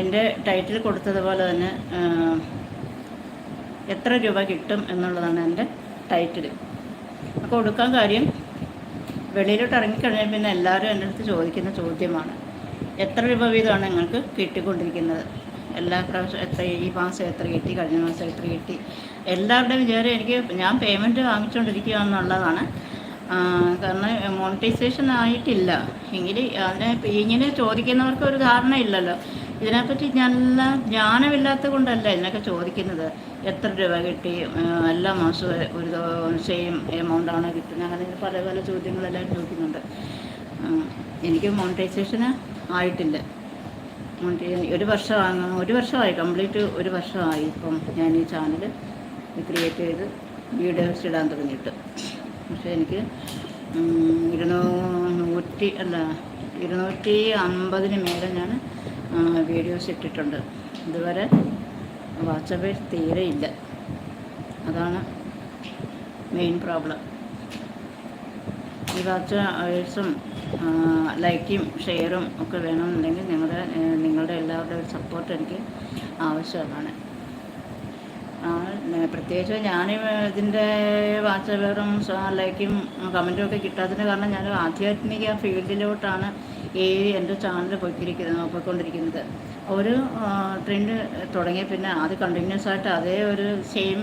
എന്റെ ടൈറ്റിൽ കൊടുത്തതുപോലെ തന്നെ എത്ര രൂപ കിട്ടും എന്നുള്ളതാണ് എന്റെ ടൈറ്റിൽ അപ്പോൾ കൊടുക്കാൻ കാര്യം വെളിയിലോട്ട് ഇറങ്ങിക്കഴിഞ്ഞാൽ പിന്നെ എല്ലാവരും എന്റെ അടുത്ത് ചോദിക്കുന്ന ചോദ്യമാണ് എത്ര രൂപ വീതമാണ് നിങ്ങൾക്ക് കിട്ടിക്കൊണ്ടിരിക്കുന്നത്? എല്ലാ പ്രാവശ്യം എത്ര ഈ മാസം എത്ര കിട്ടി കഴിഞ്ഞ മാസം എത്ര കിട്ടി? എല്ലാവരുടെയും വിചാരം എനിക്ക് ഞാൻ പേയ്മെന്റ് വാങ്ങിച്ചുകൊണ്ടിരിക്കുക എന്നുള്ളതാണ് കാരണം മോണിറ്റൈസേഷൻ ആയിട്ടില്ല. എങ്കിൽ അതിനെ ഇങ്ങനെ ചോദിക്കുന്നവർക്ക് ഒരു ധാരണ ഇല്ലല്ലോ ഇതിനെപ്പറ്റി നല്ല ജ്ഞാനമില്ലാത്ത കൊണ്ടല്ല ഇതിനൊക്കെ ചോദിക്കുന്നത്. എത്ര രൂപ കിട്ടി? എല്ലാ മാസവും ഒരു സെയിം എമൗണ്ടാണ് കിട്ടുന്നത്? അങ്ങനെ പല പല ചോദ്യങ്ങളെല്ലാം ചോദിക്കുന്നുണ്ട്. എനിക്ക് മോണിറ്റൈസേഷന് ആയിട്ടില്ല. ഒരു വർഷം ഒരു വർഷമായി. കംപ്ലീറ്റ് ഒരു വർഷമായി ഇപ്പം ഞാൻ ഈ ചാനൽ ക്രിയേറ്റ് ചെയ്ത് വീഡിയോസ് ഇടാൻ തുടങ്ങിയിട്ട്. പക്ഷേ എനിക്ക് ഇരുന്നൂറ്റി അല്ല ഇരുന്നൂറ്റി അമ്പതിന് മേലെ ഞാൻ വീഡിയോസ് ഇട്ടിട്ടുണ്ട്. ഇതുവരെ വാട്സപ്പിൽ തീരെ ഇല്ല അതാണ് മെയിൻ പ്രോബ്ലം ഈ വാട്സേഴ്സും ലൈക്കും ഷെയറും ഒക്കെ വേണമെന്നുണ്ടെങ്കിൽ നിങ്ങളുടെ നിങ്ങളുടെ എല്ലാവരുടെയും സപ്പോർട്ട് എനിക്ക് ആവശ്യമാണ്. പ്രത്യേകിച്ച് ഞാൻ ഇതിന്റെ വാട്സപ്പറും ലൈക്കും കമന്റും ഒക്കെ കിട്ടാത്തതിന് കാരണം ഞാൻ ആധ്യാത്മിക ഫീൽഡിലോട്ടാണ് ഈ എന്റെ ചാനൽ പോയിക്കൊണ്ടിരിക്കുന്നത് പോയിക്കൊണ്ടിരിക്കുന്നത്. ഒരു ട്രെൻഡ് തുടങ്ങിയ പിന്നെ അത് കണ്ടിന്യൂസ് ആയിട്ട് അതേ ഒരു സെയിം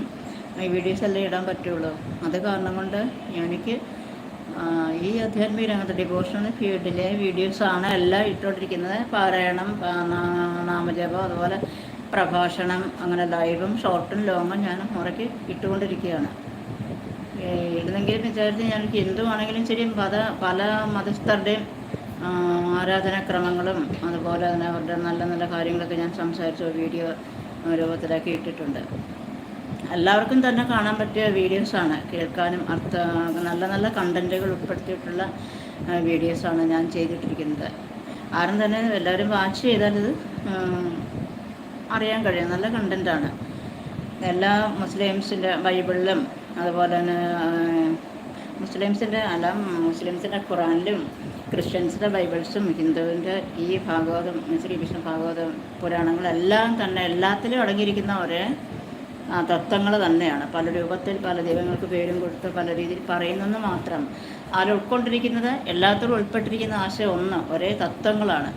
വീഡിയോസ് എല്ലാം ഇടാൻ പറ്റുള്ളൂ. അത് കാരണം കൊണ്ട് എനിക്ക് ഈ അധ്യാത്മിക രംഗത്ത് ഡിവോഷണൽ ഫീൽഡിലെ വീഡിയോസാണ് എല്ലാം ഇട്ടുകൊണ്ടിരിക്കുന്നത് പാരായണം നാമജപം അതുപോലെ പ്രഭാഷണം അങ്ങനെ ലൈവും ഷോർട്ടും ലോങ്ങും ഞാൻ മുറയ്ക്ക് ഇട്ടുകൊണ്ടിരിക്കുകയാണ്. ഇടുന്നെങ്കിലും വിചാരിച്ച് ഞാൻ ഹിന്ദു ആണെങ്കിലും ശരി പല പല മതസ്ഥരുടെയും ആരാധനാക്രമങ്ങളും അതുപോലെ തന്നെ അവരുടെ നല്ല നല്ല കാര്യങ്ങളൊക്കെ ഞാൻ സംസാരിച്ച വീഡിയോ രൂപത്തിലാക്കി ഇട്ടിട്ടുണ്ട്. എല്ലാവർക്കും തന്നെ കാണാൻ പറ്റിയ വീഡിയോസാണ് കേൾക്കാനും അർത്ഥ നല്ല നല്ല കണ്ടന്റുകൾ ഉൾപ്പെടുത്തിയിട്ടുള്ള വീഡിയോസാണ് ഞാൻ ചെയ്തിട്ടിരിക്കുന്നത്. ആരും തന്നെ എല്ലാവരും വാച്ച് ചെയ്താലിത് അറിയാൻ കഴിയും. നല്ല കണ്ടന്റാണ് എല്ലാ മുസ്ലിംസിന്റെ ബൈബിളിലും അതുപോലെ തന്നെ മുസ്ലിംസിന്റെ അല്ല മുസ്ലിംസിന്റെ ഖുറാനിലും ക്രിസ്ത്യൻസിന്റെ ബൈബിൾസും ഹിന്ദുവിന്റെ ഈ ഭാഗവതം ശ്രീകൃഷ്ണ ഭാഗവതം പുരാണങ്ങളെല്ലാം തന്നെ എല്ലാത്തിലും അടങ്ങിയിരിക്കുന്ന ഒരേ തത്വങ്ങൾ തന്നെയാണ്. പല രൂപത്തിൽ പല ദൈവങ്ങൾക്ക് പേരും കൊടുത്ത് പല രീതിയിൽ പറയുന്നെന്ന് മാത്രം. അതിൽ ഉൾക്കൊണ്ടിരിക്കുന്നത് എല്ലാത്തിലും ഉൾപ്പെട്ടിരിക്കുന്ന ആശയം ഒന്ന് ഒരേ തത്വങ്ങളാണ്.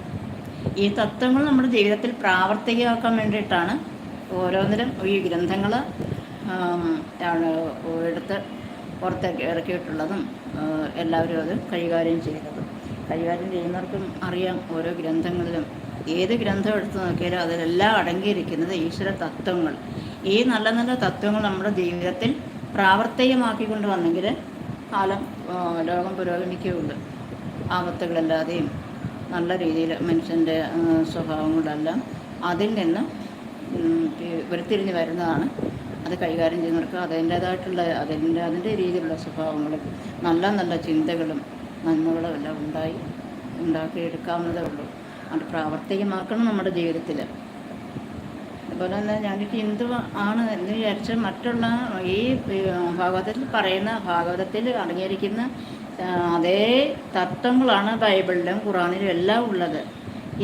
ഈ തത്വങ്ങൾ നമ്മുടെ ജീവിതത്തിൽ പ്രാവർത്തികമാക്കാൻ വേണ്ടിയിട്ടാണ് ഓരോന്നിലും ഈ ഗ്രന്ഥങ്ങൾ എടുത്ത് പുറത്തേക്ക് ഇറക്കിയിട്ടുള്ളതും എല്ലാവരും അത് കൈകാര്യം ചെയ്യുന്നതും. കൈകാര്യം ചെയ്യുന്നവർക്കും അറിയാം ഓരോ ഗ്രന്ഥങ്ങളിലും ഏത് ഗ്രന്ഥം എടുത്തു നോക്കിയാലും അതിലെല്ലാം അടങ്ങിയിരിക്കുന്നത് ഈശ്വര തത്വങ്ങൾ. ഈ നല്ല നല്ല തത്വങ്ങൾ നമ്മുടെ ജീവിതത്തിൽ പ്രാവർത്തികമാക്കിക്കൊണ്ട് വന്നെങ്കിൽ കാലം ലോകം പുരോഗമിക്കുകയുള്ളു. ആപത്തുകളല്ലാതെയും നല്ല രീതിയിൽ മനുഷ്യന്റെ സ്വഭാവങ്ങളെല്ലാം അതിൽ നിന്ന് ഉരുത്തിരിഞ്ഞ് വരുന്നതാണ് അത് കൈകാര്യം ചെയ്യുന്നവർക്ക് അതിന്റേതായിട്ടുള്ള അതിന്റെ അതിന്റെ രീതിയിലുള്ള സ്വഭാവങ്ങളും നല്ല നല്ല ചിന്തകളും നന്മകളും എല്ലാം ഉണ്ടായി ഉണ്ടാക്കിയെടുക്കാവുന്നതേ ഉള്ളൂ. അത് പ്രാവർത്തികമാക്കണം നമ്മുടെ ജീവിതത്തിൽ. അതുപോലെ തന്നെ ഞാൻ ഹിന്ദു ആണ് എന്ന് വിചാരിച്ച് മറ്റുള്ള ഈ ഭാഗവതത്തിൽ പറയുന്ന ഭാഗവതത്തിൽ അടങ്ങിയിരിക്കുന്ന അതേ തത്വങ്ങളാണ് ബൈബിളിലും ഖുറാനിലും എല്ലാം ഉള്ളത്.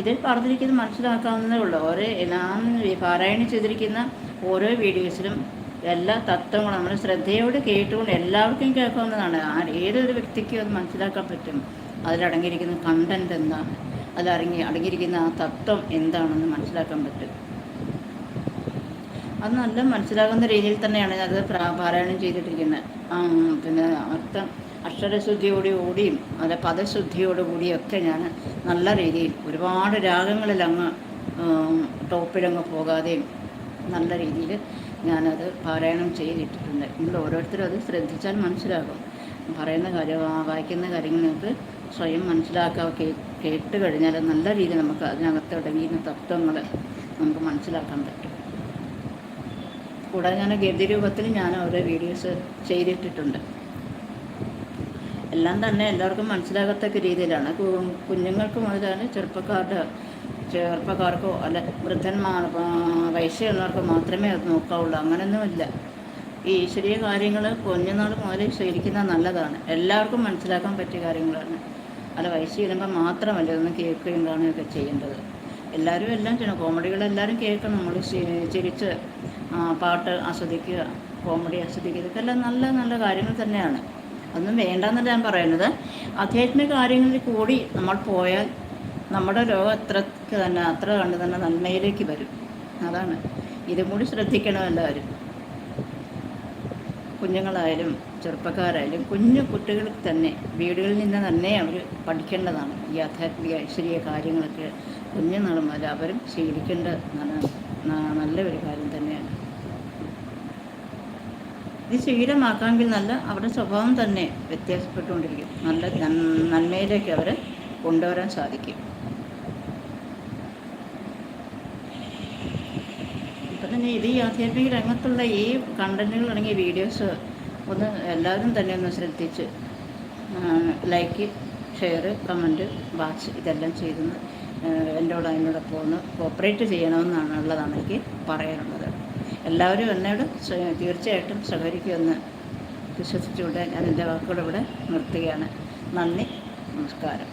ഇതിൽ പറഞ്ഞിരിക്കുന്നത് മനസ്സിലാക്കാവുന്നതേ ഉള്ളൂ. ഓരോ ഞാൻ പാരായണം ചെയ്തിരിക്കുന്ന ഓരോ വീഡിയോസിലും എല്ലാ തത്വങ്ങളും നമ്മൾ ശ്രദ്ധയോട് കേട്ടുകൊണ്ട് എല്ലാവർക്കും കേൾക്കാവുന്നതാണ്. ഏതൊരു വ്യക്തിക്കും അത് മനസ്സിലാക്കാൻ പറ്റും. അതിലടങ്ങിയിരിക്കുന്ന കണ്ടന്റ് എന്താണ് അതിലടങ്ങി അടങ്ങിയിരിക്കുന്ന ആ തത്വം എന്താണെന്ന് മനസ്സിലാക്കാൻ പറ്റും. അത് നല്ല മനസ്സിലാകുന്ന രീതിയിൽ തന്നെയാണ് അത് പാരായണം ചെയ്തിട്ടിരിക്കുന്നത്. പിന്നെ അർത്ഥം അക്ഷരശുദ്ധിയോടുകൂടിയും അതെ പദശുദ്ധിയോടുകൂടിയൊക്കെ ഞാൻ നല്ല രീതിയിൽ ഒരുപാട് രാഗങ്ങളിൽ അങ്ങ് ടോപ്പിലങ്ങ് പോകാതെയും നല്ല രീതിയിൽ ഞാനത് പാരായണം ചെയ്തിട്ടിട്ടുണ്ട് നിങ്ങൾ ഓരോരുത്തരും അത് ശ്രദ്ധിച്ചാൽ മനസ്സിലാകും. പറയുന്ന കാര്യം വായിക്കുന്ന കാര്യങ്ങൾ നിങ്ങൾക്ക് സ്വയം മനസ്സിലാക്കാൻ കേട്ട് കഴിഞ്ഞാൽ നല്ല രീതിയിൽ നമുക്ക് അതിനകത്ത് അടങ്ങിയിരുന്ന തത്വങ്ങൾ നമുക്ക് മനസ്സിലാക്കാൻ പറ്റും. കൂടാതെ ഞാൻ ഗതി രൂപത്തിൽ ഞാൻ ഓരോ വീഡിയോസ് ചെയ്തിട്ടിട്ടുണ്ട്. എല്ലാം തന്നെ എല്ലാവർക്കും മനസ്സിലാകത്തക്ക രീതിയിലാണ്. കുഞ്ഞുങ്ങൾക്ക് മുതലാണ് ചെറുപ്പക്കാരുടെ ചെറുപ്പക്കാർക്കോ അല്ല വൃദ്ധന്മാർ വയസ്സ് മാത്രമേ അത് നോക്കാവുള്ളൂ. അങ്ങനെയൊന്നുമില്ല ഈ ഈശ്വരീയ കാര്യങ്ങൾ കുഞ്ഞുനാൾ മുതൽ ശീലിക്കുന്നത് നല്ലതാണ്. എല്ലാവർക്കും മനസ്സിലാക്കാൻ പറ്റിയ കാര്യങ്ങളാണ്. അല്ല വയസ്സ് ചെല്ലുമ്പോൾ മാത്രമല്ല ഇതൊന്നും കേൾക്കുകയും കാണുകയൊക്കെ ചെയ്യേണ്ടത്. എല്ലാവരും എല്ലാം ചെയ്യണം. കോമഡികളെല്ലാവരും കേൾക്കണം. നമ്മൾ ചിരിച്ച് പാട്ട് ആസ്വദിക്കുക കോമഡി ആസ്വദിക്കുക ഇതൊക്കെ എല്ലാം നല്ല നല്ല കാര്യങ്ങൾ തന്നെയാണ്. അതൊന്നും വേണ്ടെന്നല്ല ഞാൻ പറയുന്നത്. ആധ്യാത്മിക കാര്യങ്ങളിൽ കൂടി നമ്മൾ പോയാൽ നമ്മുടെ രോഗം അത്രയ്ക്ക് തന്നെ അത്ര കണ്ട് തന്നെ നന്മയിലേക്ക് വരും. അതാണ്. ഇതും കൂടി ശ്രദ്ധിക്കണം എല്ലാവരും. കുഞ്ഞുങ്ങളായാലും ചെറുപ്പക്കാരായാലും കുഞ്ഞു കുട്ടികൾക്ക് തന്നെ വീടുകളിൽ നിന്ന് തന്നെ അവർ പഠിക്കേണ്ടതാണ്. ഈ ആധ്യാത്മിക ഐശ്വര്യ കാര്യങ്ങളൊക്കെ കുഞ്ഞുനാൾ മുതൽ അവരും ശീലിക്കേണ്ട നല്ല ഒരു കാര്യം തന്നെയാണ്. ഇത് ശീലമാക്കാമെങ്കിൽ നല്ല അവരുടെ സ്വഭാവം തന്നെ വ്യത്യാസപ്പെട്ടുകൊണ്ടിരിക്കും. നല്ല നന്മയിലേക്ക് അവരെ കൊണ്ടുവരാൻ സാധിക്കും ഇപ്പം തന്നെ ഇത് ഈ ആധ്യാത്മിക രംഗത്തുള്ള ഈ കണ്ടന്റുകൾ അടങ്ങിയ വീഡിയോസ് ഒന്ന് എല്ലാവരും തന്നെ ഒന്ന് ശ്രദ്ധിച്ച് ലൈക്ക് ഷെയർ കമന്റ് വാച്ച് ഇതെല്ലാം ചെയ്തെന്ന് എന്നോട് അതിനോടൊപ്പം ഒന്ന് കോപ്പറേറ്റ് ചെയ്യണമെന്നാണ് ഉള്ളതാണ് എനിക്ക് പറയാനുള്ളത്. എല്ലാവരും എന്നോട് തീർച്ചയായിട്ടും സഹകരിക്കുമെന്ന് വിശ്വസിച്ചുകൊണ്ട് ഞാൻ എന്റെ വാക്കുകൾ ഇവിടെ നിർത്തുകയാണ്. നന്ദി നമസ്കാരം.